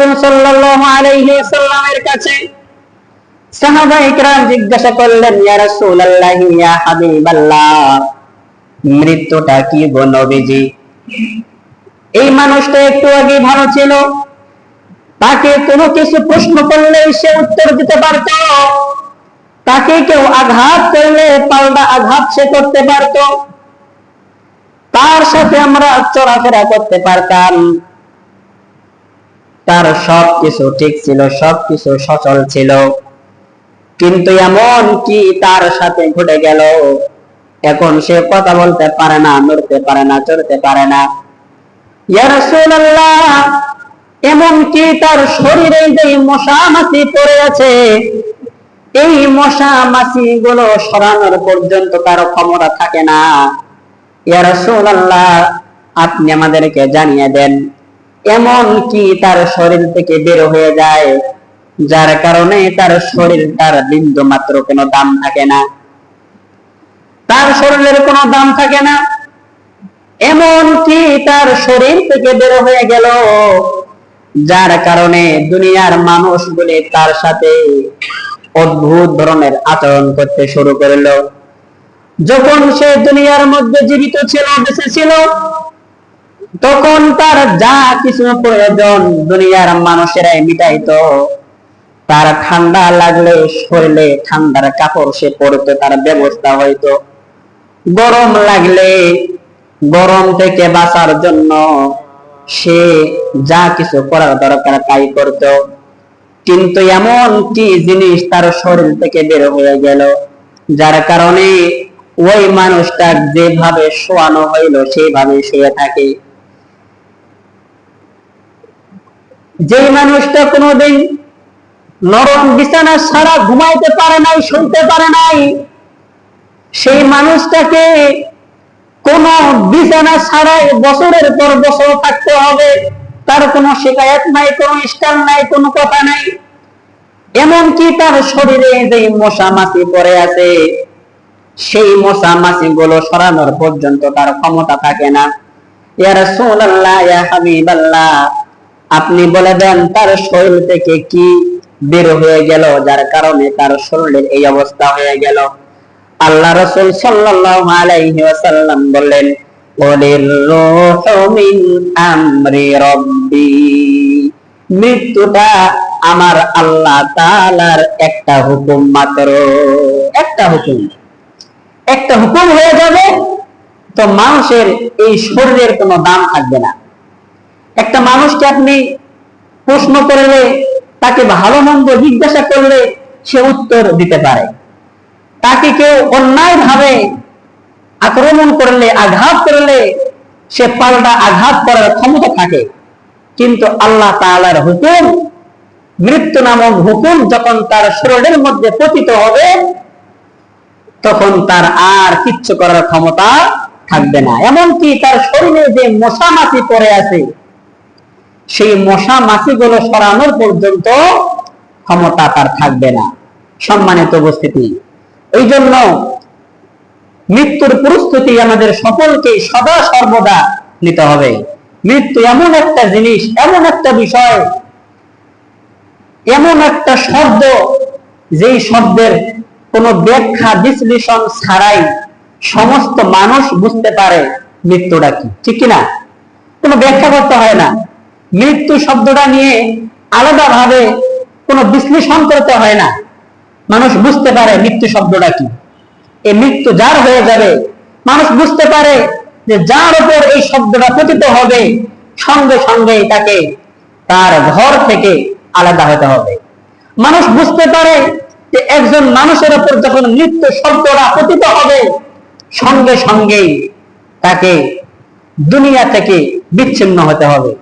সাল্লাল্লাহু আলাইহি কাছে সাহাবা ইকরাম জিজ্ঞাসা করলেন, ইয়া রাসূলুল্লাহ, ইয়া হাবিবাল্লাহ, মৃত্যুটা কি গো নবীজি? এই মানুষটা একটু আগে ভালো ছিল। তাকে কোনো কিছু প্রশ্ন করলে সে উত্তর দিতে পারত। তাকে কেউ আঘাত করলে পাল্টা আঘাত সে করতে পারত। তার সাথে আমরা চলাফেরা করতে পারতাম। তার সব কিছু ঠিক ছিল সব কিছু সচল ছিল। কিন্তু এমন কি তার সাথে ঘটে গেল? এখন সে কথা বলতে পারে না, নড়তে পারে না, চড়তে পারে না। এমন কি তার শরীরে যে মশা মাছি পড়ে আছে? এই মশা মাছি গুলো সরানোর পর্যন্ত তার ক্ষমতা থাকে না। ইয়া আল্লাহ আপনি আমাদেরকে জানিয়ে দেন এমন কি তার শরীর থেকে বের হয়ে যায়? যার কারণে তার শরীর তার বিন্দু মাত্র কোনো দাম থাকে না। তার শরীরের কোনো দাম থাকে না। এমন কি তার শরীর থেকে বের হয়ে গেল? যার কারণে দুনিয়ার মানুষগুলি তার সাথে অদ্ভুত ধরনের আচরণ করতে শুরু করল। যখন সে দুনিয়ার মধ্যে জীবিত ছিল, বেঁচে ছিল তখন তার যা কিছু প্রয়োজন দুনিয়ার মানুষেরাই মিটাইতো। তার ঠান্ডা লাগলে, শরীরে ঠান্ডার কাপড় সে পরতো, তার ব্যবস্থা হইতো। গরম লাগলে, গরম থেকে বাঁচার জন্য সে যা কিছু করার দরকার তাই করত। কিন্তু এমন কি জিনিস তার শরীর থেকে বের হয়ে গেল, যার কারণে ওই মানুষটা যেভাবে শোয়ানো হইল সেইভাবে শুয়ে থাকে। যে মানুষটা কোনোদিন নরম বিছানা ছাড়া ঘুমাইতে পারে নাই শুনতে পারে নাই, সেই মানুষটাকে কোন বিছানা ছাড়াই বছরের পর বছর থাকতে হবে। তার কোনো শিকায়ত নাই, কোনো স্টাইল নাই, কোনো কথা নাই। এমনকি তার শরীরে যে মশা মাছি পড়ে আছে, সেই মশা মাছি গুলো সরানোর পর্যন্ত তার ক্ষমতা থাকে না। ইয়া রাসূলুল্লাহ ইয়া হাবিবাল্লাহ। আপনি বলে দেন, তার শরীর থেকে কি বের হয়ে গেল, যার কারণে তার শরীরের এই অবস্থা হয়ে গেল। আল্লাহ রসুল সাল্লাল্লাহু আলাইহি ওয়াসাল্লাম বললেন মৃত্যুটা আমার আল্লাহ তাআলার একটা হুকুম মাত্র। একটা হুকুম। একটা হুকুম হয়ে যাবে, তো মানুষের এই শরীরের কোনো দাম থাকবে না। একটা মানুষকে আপনি প্রশ্ন করলে, তাকে ভালো মন্দ জিজ্ঞাসা করলে সে উত্তর দিতে পারে। তাকে কেউ অন্যায় ভাবে আক্রমণ করলে, আঘাত করলে, সে পাল্টা আঘাত করার ক্ষমতা থাকে। কিন্তু আল্লাহ তালার হুকুম, মৃত্যু নামক হুকুম যখন তার শরীরের মধ্যে পতিত হবে, তখন তার আর কিচ্ছু করার ক্ষমতা থাকবে না। এমনকি তার শরীরে যে মশা মাছি পড়ে আছে সেই মশা মাছিগুলো সরানোর পর্যন্ত ক্ষমতা তার থাকবে না। সম্মানিত উপস্থিতি। এই জন্য মৃত্যুর প্রস্তুতি আমাদের সকলকে সদা সর্বদা নিতে হবে। মৃত্যু এমন একটা জিনিস, এমন একটা বিষয়, এমন একটা শব্দ, যেই শব্দের কোনো ব্যাখ্যা, বিশ্লেষণ ছাড়াই সমস্ত মানুষ বুঝতে পারে মৃত্যুটা কি। ঠিক কিনা? কোনো ব্যাখ্যা করতে হয় না। মৃত্যু শব্দটা নিয়ে আলাদাভাবে কোনো বিশ্লেষণ করতে হয় না। মানুষ বুঝতে পারে মৃত্যু শব্দটা কি। এই মৃত্যু যার হয়ে যাবে, মানুষ বুঝতে পারে যে যার উপর এই শব্দটা পতিত হবে, সঙ্গে সঙ্গে তাকে তার ঘর থেকে আলাদা হতে হবে। মানুষ বুঝতে পারে যে একজন মানুষের উপর যখন মৃত্যু শব্দটা পতিত হবে, সঙ্গে সঙ্গেই তাকে দুনিয়া থেকে বিচ্ছিন্ন হতে হবে।